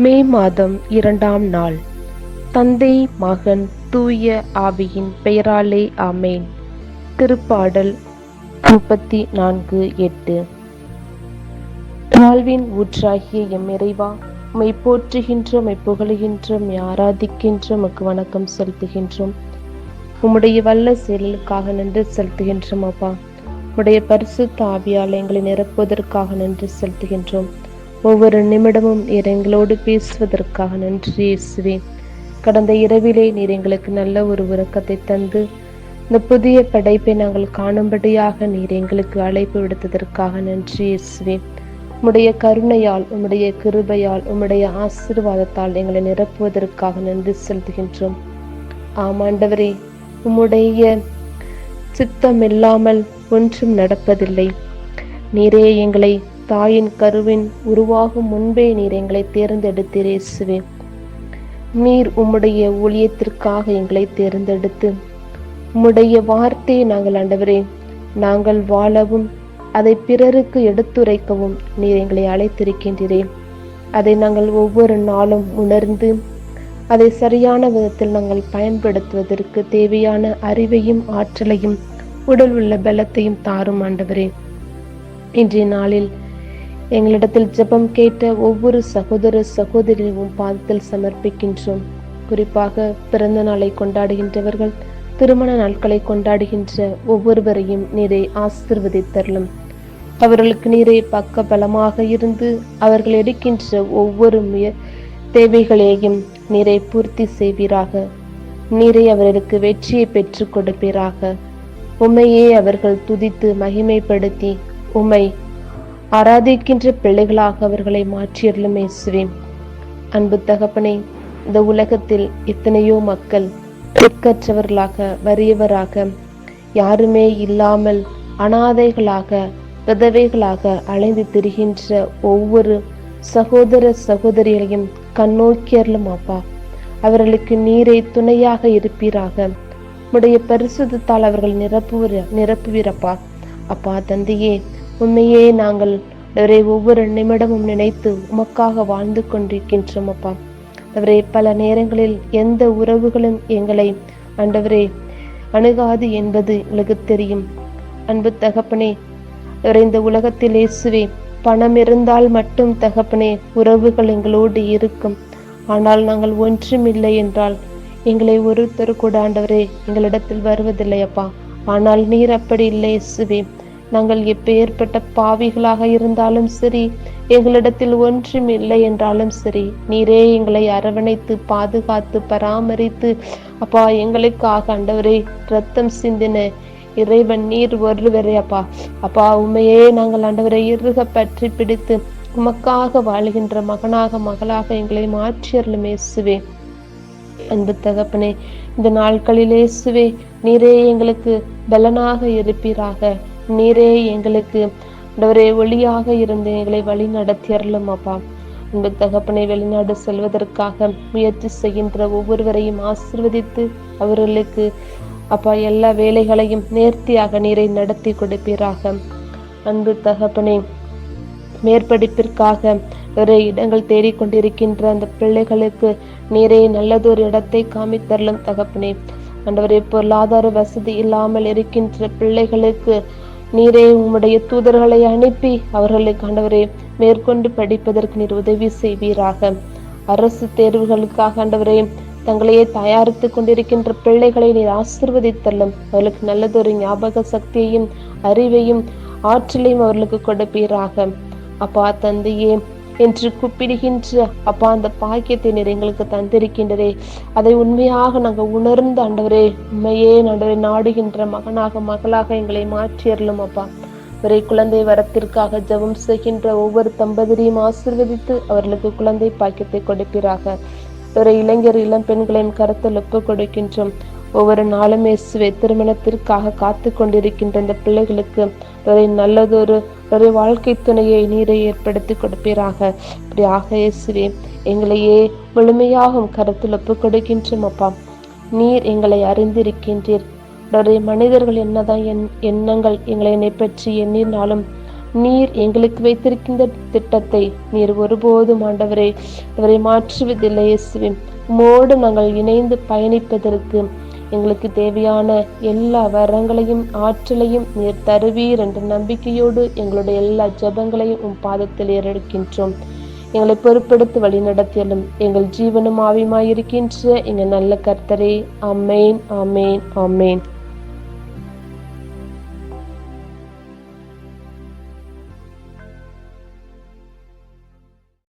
மே மாதம் இரண்டாம் நாள். தந்தை மகன் தூய ஆவியின் பெயராலே ஆமேன். திருப்பாடல் முப்பத்தி நான்கு எட்டு. வாழ்வின் ஊற்றாகிய எம் இறைவா மை போற்றுகின்றோம் மை புகழுகின்றோம் ஆராதிக்கின்றோம் உமக்கு வணக்கம் செலுத்துகின்றோம். உம்முடைய வல்ல செயலுக்காக நன்றி செலுத்துகின்றோம் அப்பா. உம்முடைய பரிசுத்த ஆவியால் எங்களை நிரப்புவதற்காக நன்றி செலுத்துகின்றோம். ஒவ்வொரு நிமிடமும் நீர் எங்களோடு பேசுவதற்காக நன்றி இயேசுவே. கடந்த இரவிலே நீர் எங்களுக்கு நல்ல ஒரு உறக்கத்தை தந்து இந்த புதிய படைப்பை நாங்கள் காணும்படியாக நீர் எங்களுக்கு அழைப்பு விடுத்ததற்காக நன்றி இயேசுவே. உம்முடைய கருணையால் உம்முடைய கிருபையால் உம்முடைய ஆசீர்வாதத்தால் எங்களை நிரப்புவதற்காக நன்றி செலுத்துகின்றோம். ஆமாண்டவரே உம்முடைய சித்தம் இல்லாமல் ஒன்றும் நடப்பதில்லை. நீரே எங்களை தாயின் கருவின் உருவாகும் முன்பே நீர் எங்களை தேர்ந்தெடுத்தீர் இயேசுவே. நீர் உம்முடைய ஊழியத்திற்காக எங்களை தேர்ந்தெடுத்து உம்முடைய வார்த்தையை நாங்கள் ஆண்டவரே நாங்கள் வாழவும் அதை பிறருக்கு எடுத்துரைக்கவும் நீர் எங்களை அழைத்திருக்கின்றீரே. அதை நாங்கள் ஒவ்வொரு நாளும் உணர்ந்து அதை சரியான விதத்தில் நாங்கள் பயன்படுத்துவதற்கு தேவையான அறிவையும் ஆற்றலையும் உடல் உள்ள பலத்தையும் தாரும் ஆண்டவரே. இன்றைய நாளில் எங்களிடத்தில் ஜெபம் கேட்ட ஒவ்வொரு சகோதர சகோதரியும் பாதத்தில் சமர்ப்பிக்கின்றோம். குறிப்பாக பிறந்த நாளை கொண்டாடுகின்றவர்கள் திருமண நாட்களை கொண்டாடுகின்ற ஒவ்வொருவரையும் நீரை ஆசிர்வதித்தரலும். அவர்களுக்கு நீரை பக்க பலமாக இருந்து அவர்கள் எடுக்கின்ற ஒவ்வொரு முய தேவைகளையும் நீரை பூர்த்தி செய்வீராக. நீரை அவர்களுக்கு வெற்றியை பெற்றுக் கொடுப்பீராக. உம்மையே அவர்கள் துதித்து மகிமைப்படுத்தி உம்மை ஆராதிக்கின்ற பிள்ளைகளாக அவர்களை மாற்றியருளும் இயேசுவேன் அன்பு தகப்பனே இந்த உலகத்தில் எத்தனையோ மக்கள் திக்கற்றவர்களாக வறியவராக யாருமே இல்லாமல் அனாதைகளாக விதவைகளாக அலைந்து திரிகின்ற ஒவ்வொரு சகோதர சகோதரிகளையும் கண்ணோக்கியர்களும் அப்பா அவர்களுக்கு நீரை துணையாக இருப்பீராக. உடைய பரிசுத்தால் அவர்கள் நிரப்புவீர நிரப்புவீரப்பா. அப்பா தந்தையே உண்மையே நாங்கள் அவரை ஒவ்வொரு நிமிடமும் நினைத்து உமக்காக வாழ்ந்து கொண்டிருக்கின்றோம் அப்பா. அவரே பல நேரங்களில் எந்த உறவுகளும் எங்களை ஆண்டவரே அணுகாது என்பது எங்களுக்கு தெரியும். அன்பு தகப்பனே அவரை இந்த உலகத்தில் இயேசுவே பணம் இருந்தால் மட்டும் தகப்பனே உறவுகள் எங்களோடு இருக்கும். ஆனால் நாங்கள் ஒன்றும் இல்லை என்றால் எங்களை ஒருத்தர் கூட ஆண்டவரே எங்களிடத்தில் வருவதில்லை அப்பா. ஆனால் நீர் அப்படி இல்லை இயேசுவே. நாங்கள் எப்பேற்பட்ட பாவிகளாக இருந்தாலும் சரி எங்களிடத்தில் ஒன்றும் இல்லை என்றாலும் சரி நீரே எங்களை அரவணைத்து பாதுகாத்து பராமரித்து அப்பா எங்களுக்காக ஆண்டவரே ரத்தம் சிந்தின இறைவன் நீர் ஒருவரே அப்பா. அப்பா உண்மையே நாங்கள் ஆண்டவரை இறுக பற்றி பிடித்து உமக்காக வாழ்கின்ற மகனாக மகளாக எங்களை மாற்றியர்களும் இயேசுவே. அன்பு தகப்பனே இந்த நாட்களில் இயேசுவே நீரே எங்களுக்கு பலனாக இருப்பீராக. நீரே எங்களுக்கு. ஆண்டவரே ஒளியாக இருந்து எங்களை வழி நடத்தியறலும் அப்பா அன்பு தகப்பனை வெளிநாடு செல்வதற்காக முயற்சி செய்கின்ற ஒவ்வொருவரையும் ஆசிர்வதித்து அவர்களுக்கு அப்பா எல்லா வேலைகளையும் நேர்த்தியாக நீரை நடத்தி கொடுப்பீராக. அன்பு தகப்பனை மேற்படிப்பிற்காக ஒரு இடங்கள் தேடிக்கொண்டிருக்கின்ற அந்த பிள்ளைகளுக்கு நீரே நல்லதொரு இடத்தை காமித்தரலும் தகப்பனே. ஆண்டவரே பொருளாதார வசதி இல்லாமல் இருக்கின்ற பிள்ளைகளுக்கு நீரே உம்முடைய தூதர்களை அனுப்பி அவர்களை ஆண்டவரே மேற்கொண்டு படிப்பதற்கு நீர் உதவி செய்வீராக. அரசு தேர்வுகளுக்காக ஆண்டவரே தங்களையே தயாரித்து கொண்டிருக்கின்ற பிள்ளைகளை நீர் ஆசிர்வதித்தள்ளும் அவர்களுக்கு நல்லதொரு ஞாபக சக்தியையும் அறிவையும் ஆற்றலையும் அவர்களுக்கு கொடுப்பீராக. அப்பா தந்தையே என்று கூப்பிடுகின்ற அப்பா அந்த பாக்கியத்தை நீர் எங்களுக்கு தந்திருக்கின்றதே. அதை உண்மையாக நாங்கள் உணர்ந்து ஆண்டவரே உண்மையே ஆண்டவரை நாடுகின்ற மகனாக மகளாக எங்களை மாற்றியறலும் அப்பா. ஒரே குழந்தை வரத்திற்காக ஜெபம் செய்கின்ற ஒவ்வொரு தம்பதியையும் ஆசிர்வதித்து அவர்களுக்கு குழந்தை பாக்கியத்தை கொடுப்பீராக. ஒரு இளைஞர் இளம் பெண்களையும் கருத்தில் ஒப்பு கொடுக்கின்றோம். ஒவ்வொரு நாளும் சுவை திருமணத்திற்காக காத்து கொண்டிருக்கின்ற இந்த பிள்ளைகளுக்கு ஒரு நல்லதொரு ஒரு வாழ்க்கை துணையை நீரை ஏற்படுத்தி கொடுப்பீராக. இப்படியாக இயேசுவே எங்களையே முழுமையாகும் கருத்தில் ஒப்பு கொடுக்கின்றோம் அப்பா. நீர் எங்களை அறிந்திருக்கின்றீர். ஒரு மனிதர்கள் என்னதான் என் எண்ணங்கள் எங்களை என்னை பற்றி எண்ணினாலும் நீர் எங்களுக்கு வைத்திருக்கின்ற திட்டத்தை நீர் ஒருபோதும் ஆண்டவரே அவரை மாற்றுவதில்லை இயேசுவின் மோடு நாங்கள் இணைந்து பயணிப்பதற்கு எங்களுக்கு தேவையான எல்லா வரங்களையும் ஆற்றலையும் நீர் தருவீர் என்ற நம்பிக்கையோடு எங்களுடைய எல்லா ஜெபங்களையும் உம் பாதத்தில் ஏறெடுக்கின்றோம். எங்களை பொறுப்பெடுத்து வழிநடத்தியலும் எங்கள் ஜீவனும் ஆவியுமாயிருக்கின்ற எங்கள் நல்ல கர்த்தரே அமேன் அமேன் அமேன்